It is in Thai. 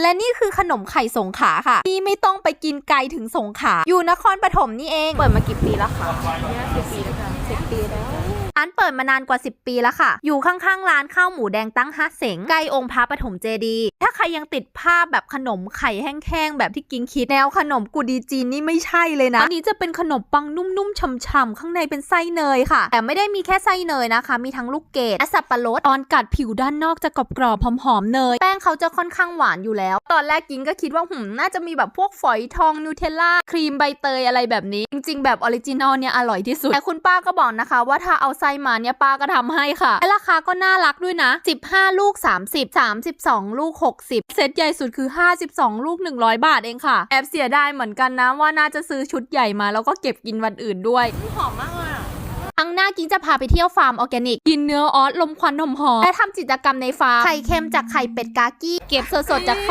และนี่คือขนมไข่สงขาค่ะ ที่ไม่ต้องไปกินไกลถึงสงขา อยู่นครปฐมนี่เอง เปิดมากี่ปีแล้วคะเนี่ยสิบปีแล้วค่ะสิบปีแล้ว ดมานานกว่า 10 ปีแล้วค่ะ อยู่ข้างๆร้านข้าวหมูแดงตั้งฮัเสงใกล้องค์พระปฐมเจดีย์ถ้าใครยังติดภาพแบบขนมไข่แห้งๆแบบที่กิงคิดแนวขนมกุดีจีนนี่ไม่ใช่เลยนะ อันนี้จะเป็นขนมปังนุ่มๆฉ่ำๆข้างในเป็นไส้เนยค่ะ แต่ไม่ได้มีแค่ไส้เนยนะคะ มีทั้งลูกเกดและสับปะรดตอนกัดผิวด้านนอกจะกรอบๆหอมๆเนย แป้งเขาจะค่อนข้างหวานอยู่แล้ว ตอนแรกกิงก็คิดว่าหืมน่าจะมีแบบพวกฝอยทองนูเทลล่าครีมใบเตยอะไรแบบนี้ ริง ๆ แบบออริจินอลเนี่ยอร่อยที่สุด แต่คุณป้าก็บอกนะคะ ว่าถ้าเอาไส้มาเนี่ยป้าก็ทำให้ค่ะและราคาก็น่ารักด้วยนะ 15 ลูก 30 32 ลูก 60 เซตใหญ่สุดคือ 52 ลูก 100 บาทเองค่ะ แอบเสียดายเหมือนกันนะว่าน่าจะซื้อชุดใหญ่มาแล้วก็เก็บกินวันอื่นด้วยหอมมากเลยอะครั้งหน้ากิ้งจะพาไปเที่ยวฟาร์มออร์แกนิก กินเนื้อออสลมควันหอมๆและทำกิจกรรมในฟาร์มไข่เค็มจากไข่เป็ดกากี้ เก็บสดๆจากคอก